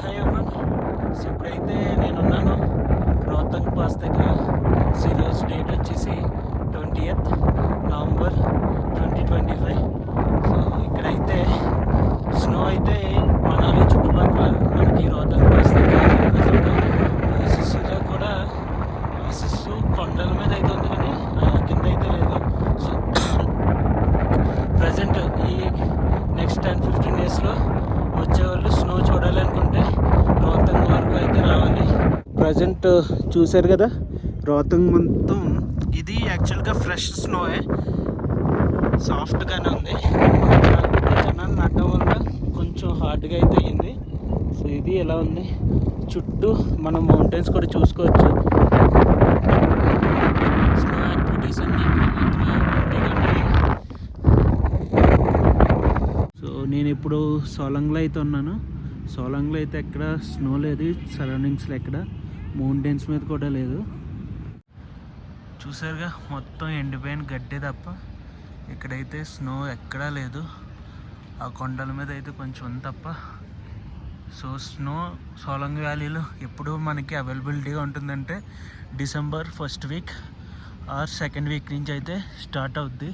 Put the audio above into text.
Hi ఎవరు so ఇప్పుడైతే నేనున్నాను రోహతంగ్ పాస్ దగ్గర ఈరోజు డేట్ వచ్చేసి twenty eighth November twenty twenty five so ఇక్కడైతే స్నో అయితే మనాలి చుట్టుపక్కల మనకి రోహతంగ్ పాస్ దగ్గర సిస్సులో కూడా సిస్సు కొండల మీద అయితే ఉంది కానీ ఆ, కింద అయితే లేదు సో ప్రజెంట్ ఈ నెక్స్ట్ టెన్ ఫిఫ్టీన్ డేస్లో నువ్వు చూడాలనుకుంటే రోహతంగ్ వరకు అయితే రావాలి. ప్రజెంట్ చూశారు కదా రోహతంగ్ మొత్తం ఇది యాక్చువల్గా ఫ్రెష్ స్నోయే. సాఫ్ట్గానే ఉంది. జనాలు నడ్డం వల్ల కొంచెం హార్డ్గా అయితే అయింది. సో ఇది ఎలా ఉంది? చుట్టూ మనం మౌంటైన్స్ కూడా చూసుకోవచ్చు. స్నో యాక్టివిటీస్ అన్నీ సో నేను ఇప్పుడు సోలంగ్లో అయితే ఉన్నాను. సోలంగ్లో అయితే ఎక్కడ స్నో లేదు సరౌండింగ్స్లో ఎక్కడ. మౌంటైన్స్ మీద కూడా లేదు. చూసారుగా మొత్తం ఎండిపోయిన గడ్డే తప్ప ఇక్కడైతే స్నో ఎక్కడా లేదు. ఆ కొండల మీద అయితే కొంచెం ఉంది తప్ప. సో స్నో సోలంగ్ వ్యాలీలో ఎప్పుడు మనకి అవైలబిలిటీగా ఉంటుందంటే December first week or second week నుంచి అయితే స్టార్ట్ అవుద్ది.